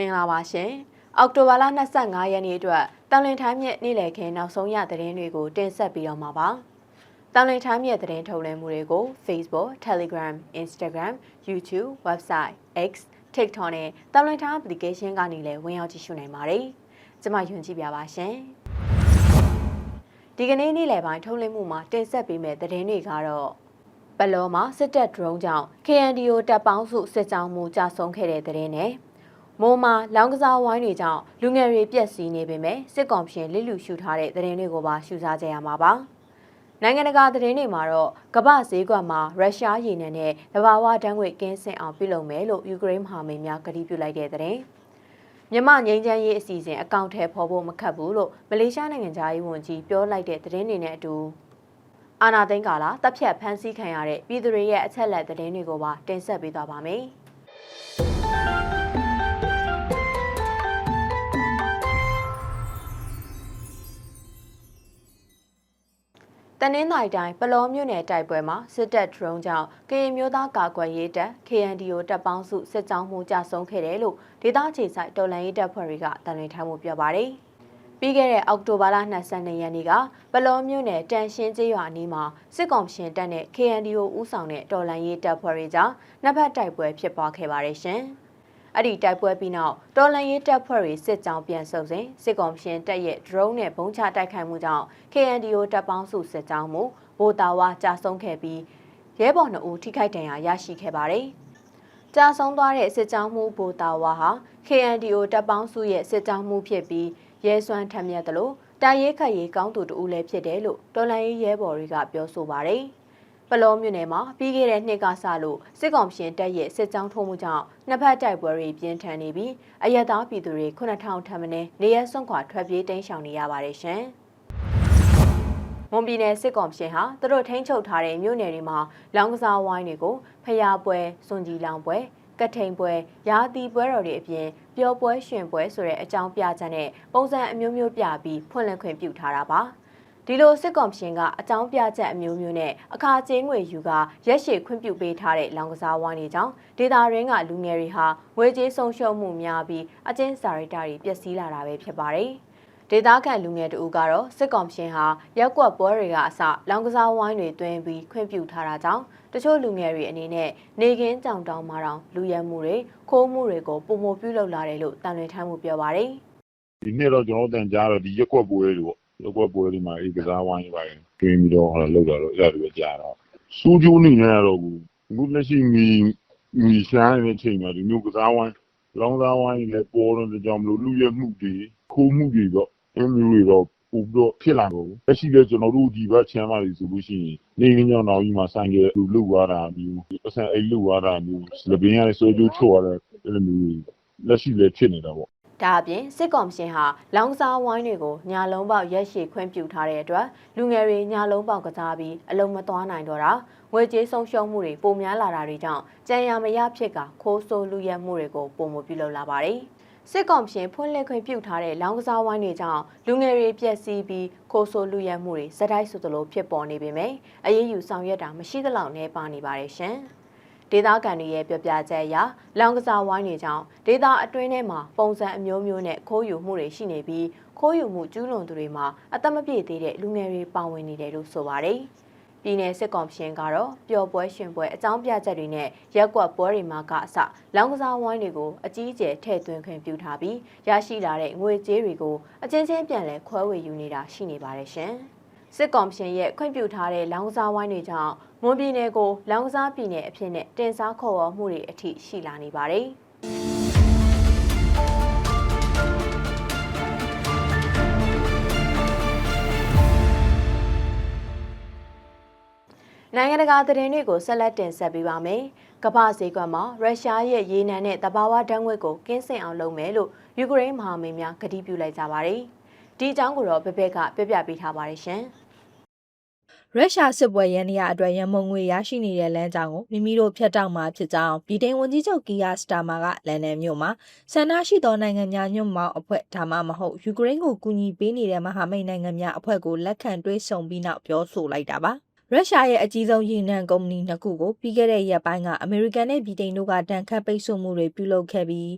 မင်္ဂလာပါရှင်အောက်တိုဘာလ25ရက်နေ့အတွက်တန်လင်ထမ်းမြက်နေ့လည်ခင်းနောက်ဆုံးရသတင်းတွေကိုတင်ဆက်ပြီးတော့မှာပါတန်လင်ထမ်းမြက်သတင်းထုတ်လွှင့်မှုတွေကို Facebook, Telegram, Instagram, YouTube, Website, X, TikTok နဲ့တန်လင်ထမ်း application ကနေလည်းဝင်ရောက်ကြည့်ရှုနိုင်ပါတယ်ကျွန်မယွန်ကြည့်ပြပါရှင်ဒီကနေ့နေ့လယ်ပိုင်းထုတ်လွှင့်မှုမှာတင်ဆက်ပေးမယ့်သတင်းတွေကတော့ပလောမှာစစ်တပ်ဒရုန်းကြောင့် KNDO တပ်ပေါင်းစုစစ်ကြောင်းမှုကြာဆုံးခဲ့တဲ့သတင်းနဲ့ မိုးမှာလောင်ကစားဝိုင်းတွေကြောင့်လူငယ်တွေပြက်စီးနေပေမဲ့စစ်ကောင်ရှင်လစ်လူရှုထားတဲ့သတင်းတွေကိုပါရှုစားကြရမှာပါနိုင်ငံတကာသတင်းတွေမှာတော့ကမ္ဘာဈေးကွက်မှာရုရှားရေနံနဲ့တဘာဝတန်းငွေကင်းစင်အောင်ပြုလုပ်မယ်လို့ယူကရိန်းမဟာမိတ်များကတိပြုလိုက်တဲ့သတင်းမြန်မာငြိမ်းချမ်းရေးအစီအစဉ်အကောင့်ထဲပေါ်ဖို့မခက်ဘူးလို့မလေးရှားနိုင်ငံသားရေးဝန်ကြီးပြောလိုက်တဲ့သတင်းတွေနဲ့အတူအာနာသိန်းကာလာတပ်ဖြတ်ဖမ်းဆီးခံရတဲ့ပြည်သူတွေရဲ့အချက်လက်သတင်းတွေကိုပါတင်ဆက်ပေးသွားပါမယ်။ တနင်္သာရီတိုင်းပလောမြို့နယ်တိုက်ပွဲမှာစစ်တပ်ဒရုန်းကြောင့်ကရင်မျိုးသားကာကွယ်ရေးတပ် KNDO တပ်ပေါင်းစုစစ်ကြောင်းမှုကြဆုံးခဲ့တယ်လို့ဒေသခြေဆိုင်တော်လှန်ရေးတပ်ဖွဲ့တွေကတန်လွင်ထားမှုပြောပါတယ်။ပြီးခဲ့တဲ့အောက်တိုဘာလ22ရက်နေ့ကပလောမြို့နယ်တန်ရှင်းကျေးရွာအနီးမှာစစ်ကောင်ရှင်တပ်နဲ့ KNDO ဦးဆောင်တဲ့တော်လှန်ရေးတပ်ဖွဲ့တွေကြားနှစ်ဖက်တိုက်ပွဲဖြစ်ပွားခဲ့ပါတယ်ရှင်။ အဲ့ဒီတိုက်ပွဲပြီးနောက်တော်လန်ရေးတပ်ဖွဲ့တွေစစ်ကြောင်းပြန်ဆုပ်စဉ်စစ်ကောင်ရှင်တပ်ရဲ့ drone နဲ့ဘုံချတိုက်ခိုက်မှုကြောင့် KNDO တပ်ပေါင်းစုစစ်ကြောင်းမှုဗိုလ်တာဝါကြာဆုံးခဲ့ပြီးရဲဘော်2ဦးထိခိုက်ဒဏ်ရာရရှိခဲ့ပါတယ်။ကြာဆုံးသွားတဲ့စစ်ကြောင်းမှုဗိုလ်တာဝါဟာ KNDO တပ်ပေါင်းစုရဲ့စစ်ကြောင်းမှုဖြစ်ပြီးရဲစွမ်းထက်မြက်တယ်လို့တာရေးခတ်ရေးကောင်းသူတူလည်းဖြစ်တယ်လို့တော်လန်ရေးရဲဘော်တွေကပြောဆိုပါတယ်။ ပလောမြို့နယ်မှာပြီးခဲ့တဲ့နှစ်ကစလို့စစ်ကောင်ရှင်တပ်ရဲ့စစ်ကြောင်းထိုးမှုကြောင့်နှစ်ဖက်တိုက်ပွဲတွေပြင်းထန်နေပြီးအရက်သားပြည်သူတွေ9000ထပ်မင်းနေရစွန့်ခွာထွက်ပြေးတိမ်းရှောင်နေရပါတယ်ရှင်။မွန်ပြည်နယ်စစ်ကောင်ရှင်ဟာသူတို့ထိန်းချုပ်ထားတဲ့မြို့နယ်တွေမှာလောင်ကစားဝိုင်းတွေကိုဖျားပွဲစွန်ကြီးလောင်ပွဲကထိန်ပွဲရာသီပွဲတော်တွေအပြင်ပျော်ပွဲရှင်ပွဲဆိုတဲ့အကြောင်းပြချက်နဲ့ပုံစံအမျိုးမျိုးပြပြီးဖွင့်လှစ်ခွင့်ပြုထားတာပါ။ ဒီလိုစစ်ကောင်ရှင်ကအကြောင်းပြချက်အမျိုးမျိုးနဲ့အခါကျင်းငွေယူကရက်ရှည်ခွင့်ပြုပေးထားတဲ့လောင်ကစားဝိုင်းတွေကြောင့်ဒေတာရင်းကလူငယ်တွေဟာငွေကြေးဆုံးရှုံးမှုများပြီးအကျဉ်းစာရိတ္တတွေပျက်စီးလာတာပဲဖြစ်ပါတယ်။ဒေတာခန့်လူငယ်တို့ကတော့စစ်ကောင်ရှင်ဟာရက်ကွက်ပွဲတွေကအစလောင်ကစားဝိုင်းတွေတွင်ပြီးခွင့်ပြုထားတာကြောင့်တချို့လူငယ်တွေအနေနဲ့နေကင်းကြောင်တောင်မှာတောင်လူရဲမှုတွေခိုးမှုတွေကိုပုံမပြုလုပ်လာတယ်လို့တန်လွင်ထမ်းမှုပြောပါတယ်။ဒီနေ့တော့ကျွန်တော်တန်ကြားတော့ဒီရက်ကွက်ပွဲတွေပေါ့ လောက်ကွက်ပွဲလေးမှာအေးကစားဝိုင်းပါရင်တွင်းပြီးတော့ဟောလောက်တော့အဲ့ဒါတွေပဲကြားတော့စူးကျိုးနေနေရတော့ဘူးအခုလက်ရှိမီမီရှားနေတဲ့အချိန်မှာဒီမျိုးကစားဝိုင်းလောင်းသားဝိုင်းလည်းပေါ်တော့ကြောင်မလို့လူရမှုတွေခိုးမှုတွေတော့အမျိုးတွေတော့ပို့တော့ဖြစ်လာတော့လက်ရှိလည်းကျွန်တော်တို့ဒီဘက်ချမ်းပါလိဆိုလို့ရှိရင်နေငင်းကြောင်တော်ကြီးမှာဆိုင်ကလူလူသွားတာမျိုးအဆန်အိတ်လူသွားတာမျိုးလပင်းရတဲ့စိုးကျိုးချော်ရတဲ့အဲ့လိုမျိုးလက်ရှိလည်းဖြစ်နေတာပေါ့ ဒါအပြင်စစ်ကော်မရှင်ဟာလောင်စားဝိုင်းတွေကိုညာလုံးပေါက်ရက်ရှည်ခွင့်ပြုထားတဲ့အတွက်လူငယ်တွေညာလုံးပေါက်ကစားပြီးအလုံးမသွားနိုင်တော့တာငွေကြေးဆုံးရှုံးမှုတွေပိုများလာတာတွေကြောင့်ကြံရမရဖြစ်ကခိုးဆိုးလူရဲမှုတွေကိုပုံမပြုလုပ်လာပါတယ်စစ်ကောင်ရှင်ဖွင့်လှစ်ခွင့်ပြုထားတဲ့လောင်ကစားဝိုင်းတွေကြောင့်လူငယ်တွေပြက်စီးပြီးခိုးဆိုးလူရဲမှုတွေစတိုက်ဆိုသလိုဖြစ်ပေါ်နေပေမယ့်အရေးယူဆောင်ရွက်တာမရှိသလောက်နဲ့ပါနေပါတယ်ရှင်။ ဒေသခံတွေရဲ့ပြောပြချက်အရလောင်ကစားဝိုင်းတွေကြောင့်ဒေသအတွင်းထဲမှာပုံစံအမျိုးမျိုးနဲ့ခိုးယူမှုတွေရှိနေပြီးခိုးယူမှုကျူးလွန်သူတွေမှာအသက်မပြည့်သေးတဲ့လူငယ်တွေပါဝင်နေတယ်လို့ဆိုပါတယ်။ပြည်내စစ်ကော်မရှင်ကတော့ပျော်ပွဲရှင်ပွဲအကြောင်းပြချက်တွေနဲ့ရက်ကွက်ပွဲတွေမှာကအစလောင်ကစားဝိုင်းတွေကိုအကြီးအကျယ်ထည့်သွင်းခွင့်ပြုထားပြီးရရှိလာတဲ့ငွေကြေးတွေကိုအချင်းချင်းပြန်လည်ခွဲဝေယူနေတာရှိနေပါတယ်ရှင်။စစ်ကော်မရှင်ရဲ့ခွင့်ပြုထားတဲ့လောင်စာဝိုင်းတွေကြောင့် မွန်ပြည်နယ်ကိုလောင်စာပြည်နယ်အဖြစ်နဲ့တင်စားခေါ်ဝေါ်မှုတွေအထိရှိလာနေပါတယ်။နိုင်ငံတကာသတင်းတွေကိုဆက်လက်တင်ဆက်ပေးပါမယ်။ကမ္ဘာဈေးကွက်မှာရုရှားရဲ့ရေနံနဲ့တဘာဝဓာတ်ငွေ့ကိုကင်းစင်အောင်လုပ်မယ်လို့ယူကရိန်းမဟာမိတ်များကတိပြုလိုက်ကြပါတယ်။ဒီအကြောင်းကိုတော့ဘဘက်ကပြပြပေးထားပါတယ်ရှင်။ ရုရှားစစ်ပွဲရန်နေရအတွက်ရန်မုံငွေရရှိနေတဲ့လမ်းကြောင်းကိုမိမိတို့ဖျက်တောက်မှာဖြစ်ကြောင်းဗြိတိန်ဝန်ကြီးချုပ်ကီယာစတာမာကလန်ဒန်မြို့မှာဆန္ဒရှိသောနိုင်ငံများညွတ်မောင်အဖွဲ့ဒါမှမဟုတ်ယူကရိန်းကိုကူညီပေးနေတဲ့မဟာမိတ်နိုင်ငံများအဖွဲ့ကိုလက်ခံတွဲဆုံပြီးနောက်ပြောဆိုလိုက်တာပါ။ရုရှားရဲ့အကြီးဆုံးရေနံကုမ္ပဏီနှစ်ခုကိုပြီးခဲ့တဲ့ရက်ပိုင်းကအမေရိကန်နဲ့ဗြိတိန်တို့ကတန်ခတ်ပိတ်ဆို့မှုတွေပြုလုပ်ခဲ့ပြီး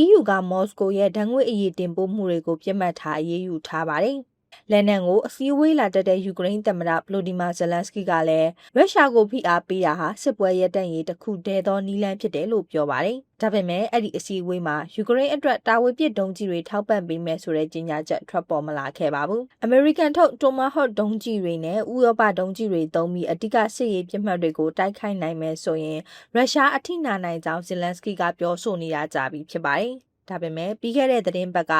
EU ကမော်စကိုရဲ့ဓာတ်ငွေ့အရေးတင်ပို့မှုတွေကိုပြစ်မှတ်ထားအရေးယူထားပါတယ်။ လက်နံကိုအစည်းအဝေးလာတက်တဲ့ယူကရိန်းသမ္မတဗလိုဒီမာဇလန်စကီကလည်းရုရှားကိုဖိအားပေးတာဟာစစ်ပွဲရပ်တန့်ရေးတစ်ခုတည်းသောနည်းလမ်းဖြစ်တယ်လို့ပြောပါတယ်။ဒါပေမဲ့အဲ့ဒီအစည်းအဝေးမှာယူကရိန်းအတွက်တာဝေပစ်ဒုံးကြီးတွေထောက်ပံ့ပေးမယ်ဆိုတဲ့ကြေညာချက်ထွက်ပေါ်မလာခဲ့ပါဘူး။ American ထုတ် Tomahawk ဒုံးကြီးတွေနဲ့ဥရောပဒုံးကြီးတွေသုံးပြီးအဓိကစစ်ရေးပြစ်မှတ်တွေကိုတိုက်ခိုက်နိုင်မယ်ဆိုရင်ရုရှားအထိနာနိုင်ကြောင်းဇလန်စကီကပြောဆိုနေတာကြာပြီဖြစ်ပါတယ်။ ဒါပေမဲ့ပြီးခဲ့တဲ့သတင်းပတ်က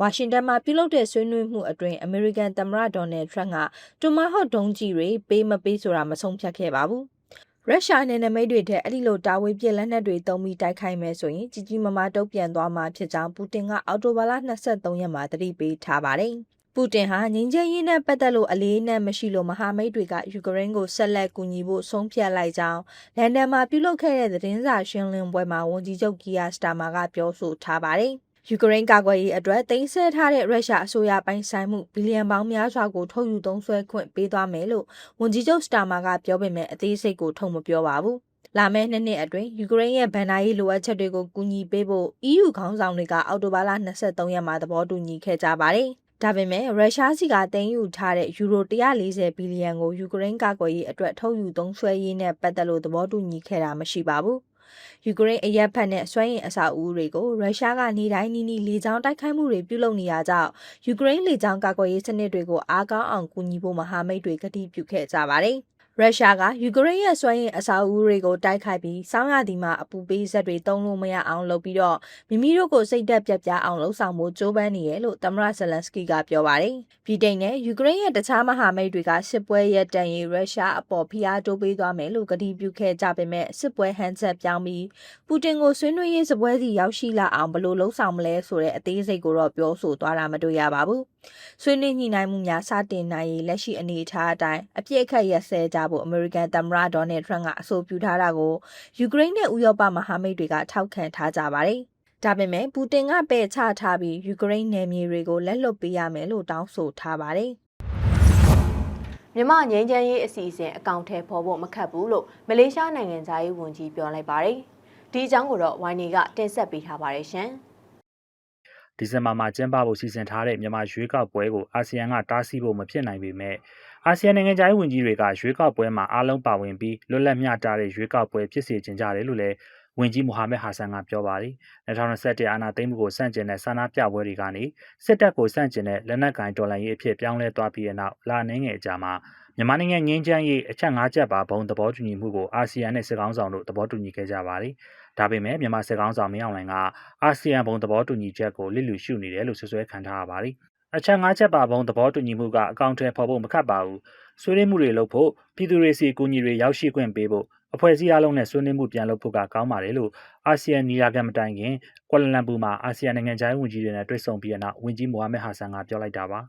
ဝါရှင်တန်မှာပြုလုပ်တဲ့ဆွေးနွေးမှုအတွင်းအမေရိကန်သမ္မတဒေါ်နယ်ထရန့်ကတူမာဟော့ဒုံးကြီးတွေပေးမပေးဆိုတာမဆုံးဖြတ်ခဲ့ပါဘူး။ရုရှားနဲ့နမိတ်တွေထက်အဲ့ဒီလိုတာဝေးပြစ်လက်နက်တွေသုံးပြီးတိုက်ခိုက်မယ်ဆိုရင်ကြီးကြီးမားမားတုံ့ပြန်သွားမှာဖြစ်ကြောင်းပူတင်ကအော်တိုဘာလ23ရက်မှာသတိပေးထားပါတယ်။ ပူတင်ဟာငင်းချမ်းရေးနဲ့ပတ်သက်လို့အလေးနက်မရှိလို့မဟာမိတ်တွေကယူကရိန်းကိုဆက်လက်ကူညီဖို့ဆုံးဖြတ်လိုက်ကြောင်းလန်ဒန်မှာပြုလုပ်ခဲ့တဲ့သတင်းစာရှင်းလင်းပွဲမှာဝန်ကြီးချုပ်ကီယာစတာမာကပြောဆိုထားပါတယ်။ယူကရိန်းကာကွယ်ရေးအတွက်တင်ဆက်ထားတဲ့ရုရှားအစိုးရပိုင်ဆိုင်မှုဘီလီယံပေါင်းများစွာကိုထုတ်ယူသုံးစွဲခွင့်ပေးသွားမယ်လို့ဝန်ကြီးချုပ်စတာမာကပြောပေမဲ့အသေးစိတ်ကိုထုတ်မပြောပါဘူး။လာမယ့်နှစ်နှစ်အတွင်းယူကရိန်းရဲ့ဗန်နာရေးလိုအပ်ချက်တွေကိုကူညီပေးဖို့ EU ခေါင်းဆောင်တွေကအောက်တိုဘာလ23ရက်မှာသဘောတူညီခဲ့ကြပါတယ်။ ဒါပေမဲ့ရုရှားစီကတင်ယူထားတဲ့ယူရို140ဘီလီယံကိုယူကရိန်းကာကွယ်ရေးအတွက်ထုတ်ယူသုံးစွဲရေးနဲ့ပတ်သက်လို့သဘောတူညီခဲ့တာမရှိပါဘူး။ယူကရိန်းအရက်ဖက်နဲ့စွမ်းရည်အဆောက်အဦတွေကိုရုရှားကနေတိုင်းနီးနီးလေကြောင်းတိုက်ခိုက်မှုတွေပြုလုပ်နေရကြောင်းယူကရိန်းလေကြောင်းကာကွယ်ရေးစနစ်တွေကိုအားကောင်းအောင်ကူညီဖို့မဟာမိတ်တွေကတိပြုခဲ့ကြပါတယ်။ ရုရှားကယူကရိန်းရဲ့စွမ်းရည်အဆောက်အဦတွေကိုတိုက်ခိုက်ပြီးစောင်းရသည်မှာအပူပေးဇက်တွေတုံးလို့မရအောင်လုပ်ပြီးတော့မိမိတို့ကိုစိတ်သက်ပြတ်ပြားအောင်လှုံ့ဆော်မှုကြိုးပမ်းနေရလို့သမ္မတဇလန်စကီကပြောပါတယ်။ပြည်တိန်နဲ့ယူကရိန်းရဲ့တခြားမဟာမိတ်တွေကစစ်ပွဲရပ်တန့်ရေးရုရှားအပေါ်ဖိအားတိုးပေးသွားမယ်လို့ကတိပြုခဲ့ကြပေမဲ့စစ်ပွဲဟန်ချက်ပြောင်းပြီးပူတင်ကိုဆွေးနွေးရေးစပွဲစီရောက်ရှိလာအောင်ဘယ်လိုလှုံ့ဆော်မလဲဆိုတဲ့အသေးစိတ်ကိုတော့ပြောဆိုသွားတာမတွေ့ရပါဘူး။ဆွေးနွေးညှိနှိုင်းမှုများစတင်နိုင်ရေးလက်ရှိအနေအထားအတိုင်းအပြစ်အခတ်ရက်စဲကြဖို့အမေရိကန်သမ္မတဒေါ်နယ်ထရန့်ကအဆိုပြုထားတာကိုယူကရိန်းနဲ့ဥရောပမဟာမိတ်တွေကထောက်ခံထားကြပါတယ်။ဒါပေမဲ့ပူတင်ကပယ်ချထားပြီးယူကရိန်းနယ်မြေတွေကိုလက်လွတ်ပေးရမယ်လို့တောင်းဆိုထားပါတယ်။မြမငင်းချမ်းရေးအစီအစဉ်အကောင့်ထဲပေါ်ဖို့မခက်ဘူးလို့မလေးရှားနိုင်ငံသားရေးဝန်ကြီးပြောလိုက်ပါတယ်။ဒီအကြောင်းကိုတော့ဝိုင်းနေကတင်ဆက်ပေးထားပါတယ်ရှင်။ဒီဇင်ဘာမှာကျင်းပဖို့စီစဉ်ထားတဲ့မြန်မာရွေးကောက်ပွဲကိုအာဆီယံကတားဆီးဖို့မဖြစ်နိုင်ပေမဲ့ အာဆီယံနိုင်ငံခြားရေးဝန်ကြီးတွေကရွေးကောက်ပွဲမှာအားလုံးပါဝင်ပြီးလွတ်လပ်မျှတတဲ့ရွေးကောက်ပွဲဖြစ်စေချင်ကြတယ်လို့လည်းဝန်ကြီးမိုဟာမက်ဟာဆန်ကပြောပါတယ်။2021အာဏာသိမ်းမှုကိုစန့်ကျင်တဲ့ဆန္ဒပြပွဲတွေကနေစစ်တပ်ကိုစန့်ကျင်တဲ့လက်နက်ကင်တော်လှန်ရေးအဖြစ်ပြောင်းလဲသွားပြီးတဲ့နောက်လာနေငယ်အကြာမှာမြန်မာနိုင်ငံငင်းချမ်းရေးအချက်၅ချက်ပါဘုံသဘောတူညီမှုကိုအာဆီယံနဲ့စစ်ကောင်ဆောင်တို့သဘောတူညီခဲ့ကြပါတယ်။ဒါပေမဲ့မြန်မာစစ်ကောင်ဆောင်မင်းအောင်လှိုင်ကအာဆီယံဘုံသဘောတူညီချက်ကိုလစ်လျူရှုနေတယ်လို့ဆွဆွဲခံထားရပါတယ်။ အချက်၅ချက်ပါဘုံသဘောတူညီမှုကအကောင့်ထဲပေါ်ဖို့မခတ်ပါဘူး။ဆွေးနွေးမှုတွေလုပ်ဖို့ပြည်သူတွေစီအကူအညီတွေရောက်ရှိခွင့်ပေးဖို့အဖွဲ့အစည်းအလုံးနဲ့ဆွေးနွေးမှုပြန်လုပ်ဖို့ကကောင်းပါတယ်လို့အာဆီယံညီလာခံမတိုင်ခင်ကွာလာလမ်ပူမှာအာဆီယံနိုင်ငံခြားရေးဝန်ကြီးတွေနဲ့တွေ့ဆုံပြီးတဲ့နောက်ဝန်ကြီးမိုဟာမက်ဟာဆန်ကပြောလိုက်တာပါ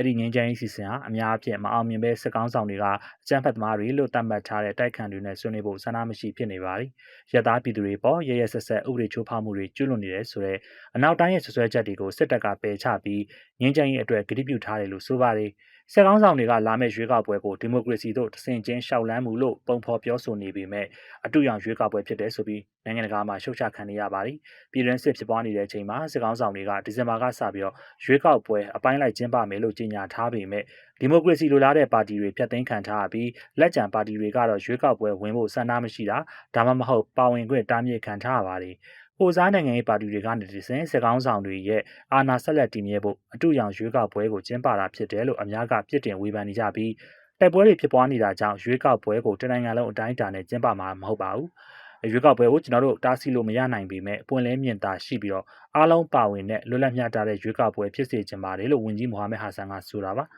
အဲ့ဒီငင်းချမ်းရေးစီစဉ်ဟာအများအပြားမအောင်မြင်ပဲစစ်ကောင်းဆောင်တွေကအကြမ်းဖက်သမားတွေလို့သတ်မှတ်ထားတဲ့တိုက်ခံတွေနဲ့ဆွေးနွေးဖို့ဆန္ဒမရှိဖြစ်နေပါသည်။ရသားပြည်သူတွေပေါ်ရရဆက်ဆက်ဥပဒေချိုးဖောက်မှုတွေကျူးလွန်နေတယ်ဆိုတော့အနောက်တိုင်းရဲ့ဆွဆွဲချက်တွေကိုစစ်တပ်ကပယ်ချပြီးငင်းချမ်းရေးအတွက်ဂရုပြုထားတယ်လို့ဆိုပါတယ်။ စစ်ကောင်းဆောင်တွေကလာမယ့်ရွေးကောက်ပွဲကိုဒီမိုကရေစီတို့တဆင်ချင်းရှောက်လန်းမှုလို့ပုံဖော်ပြောဆိုနေပေမဲ့အတူရောင်ရွေးကောက်ပွဲဖြစ်တယ်ဆိုပြီးနိုင်ငံတကာမှာရှုတ်ချခံနေရပါတယ်။ပြည်တွင်းစစ်ဖြစ်ပွားနေတဲ့အချိန်မှာစစ်ကောင်းဆောင်တွေကဒီဇင်ဘာကစပြီးတော့ရွေးကောက်ပွဲအပိုင်းလိုက်ကျင်းပမယ်လို့ကြေညာထားပေမဲ့ဒီမိုကရေစီလိုလားတဲ့ပါတီတွေဖျက်သိမ်းခံထားရပြီးလက်ကျန်ပါတီတွေကတော့ရွေးကောက်ပွဲဝင်ဖို့ဆန္ဒမရှိတာဒါမှမဟုတ်ပါဝင်ခွင့်တားမြစ်ခံထားရပါတယ်။ ပိုစားနိုင်ငံရေးပါတီတွေကနေဒီစဉ်စစ်ကောင်းဆောင်တွေရဲ့အာဏာဆက်လက်တည်မြဲဖို့အတူရောင်ရွေးကောက်ပွဲကိုကျင်းပတာဖြစ်တယ်လို့အများကပြစ်တင်ဝေဖန်နေကြပြီးတိုက်ပွဲတွေဖြစ်ပွားနေတာကြောင့်ရွေးကောက်ပွဲကိုတနိုင်ငံလုံးအတိုင်းအတာနဲ့ကျင်းပမှာမဟုတ်ပါဘူး။ရွေးကောက်ပွဲကိုကျွန်တော်တို့တားဆီးလို့မရနိုင်ပေမဲ့အပွင့်လင်းမြင့်တာရှိပြီးတော့အားလုံးပါဝင်တဲ့လွတ်လပ်မျှတတဲ့ရွေးကောက်ပွဲဖြစ်စေချင်ပါတယ်လို့ဝန်ကြီးမိုဟာမက်ဟာဆန်ကဆိုတာပါ။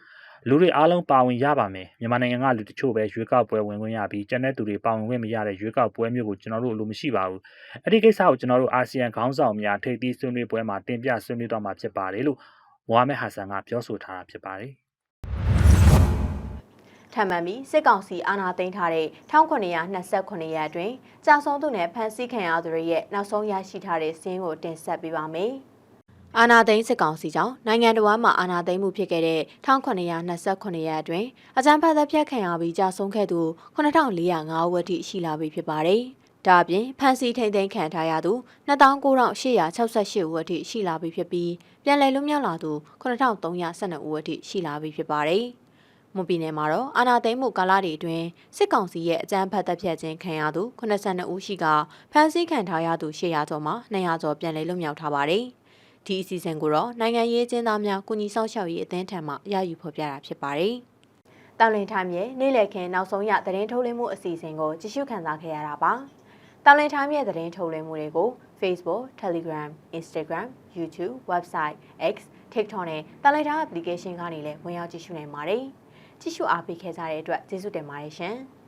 လူတွေအားလုံးပါဝင်ရပါမယ်မြန်မာနိုင်ငံကလူတချို့ပဲရွေးကောက်ပွဲဝင်ခွင့်ရပြီးကျန်တဲ့သူတွေပါဝင်ခွင့်မရတဲ့ရွေးကောက်ပွဲမျိုးကိုကျွန်တော်တို့လိုမရှိပါဘူးအဲ့ဒီကိစ္စကိုကျွန်တော်တို့အာဆီယံခေါင်းဆောင်များထိပ်သီးဆွေးနွေးပွဲမှာတင်ပြဆွေးနွေးတော့မှာဖြစ်ပါတယ်လို့မိုဟာမက်ဟာဆန်ကပြောဆိုထားတာဖြစ်ပါတယ်ထပ်မံပြီးစစ်ကောင်စီအာဏာသိမ်းထားတဲ့1929ရက်အတွင်းကြာဆုံးသူနဲ့ဖမ်းဆီးခံရသူတွေရဲ့နောက်ဆုံးရရှိထားတဲ့စင်းကိုတင်ဆက်ပေးပါမယ်။ အာနာသိန်းစစ်ကောင်စီကြောင့်နိုင်ငံတော်မှာအာနာသိန်းမှုဖြစ်ခဲ့တဲ့1929ရက်အတွင်းအကြမ်းဖက်တပ်ဖြတ်ခံရပြီးကြာဆုံးခဲ့သူ9405ဦးအထိရှိလာပြီဖြစ်ပါတယ်။ဒါအပြင်ဖမ်းဆီးထိန်သိမ်းခံထားရသူ296868ဦးအထိရှိလာပြီဖြစ်ပြီးပြန်လည်လွတ်မြောက်လာသူ9312ဦးအထိရှိလာပြီဖြစ်ပါတယ်။မွန်ပြည်နယ်မှာတော့အာနာသိန်းမှုကာလတွေအတွင်းစစ်ကောင်စီရဲ့အကြမ်းဖက်တပ်ဖြတ်ခြင်းခံရသူ82ဦးရှိကဖမ်းဆီးခံထားရသူ800ကျော်မှာ200ကျော်ပြန်လည်လွတ်မြောက်ထားပါတယ်။ ဒီအစီအစဉ်ကိုတော့နိုင်ငံရေးကျင်းသားများကုညီဆောင်ရှောက်ရေးအသင်းထံမှရယူဖော်ပြတာဖြစ်ပါတယ်။တောင်လင်ထိုင်းရဲ့နေ့လည်ခင်းနောက်ဆုံးရသတင်းထုတ်လင်းမှုအစီအစဉ်ကိုကြည့်ရှုခံစားခဲ့ရတာပါ။တောင်လင်ထိုင်းရဲ့သတင်းထုတ်လင်းမှုတွေကို Facebook, Telegram, Instagram, YouTube, Website, X, TikTok နဲ့တောင်လင်ထိုင်း application ကနေလည်းဝင်ရောက်ကြည့်ရှုနိုင်ပါတယ်။ကြည့်ရှုအားပေးခဲ့ကြတဲ့အတွက်ကျေးဇူးတင်ပါတယ်ရှင်။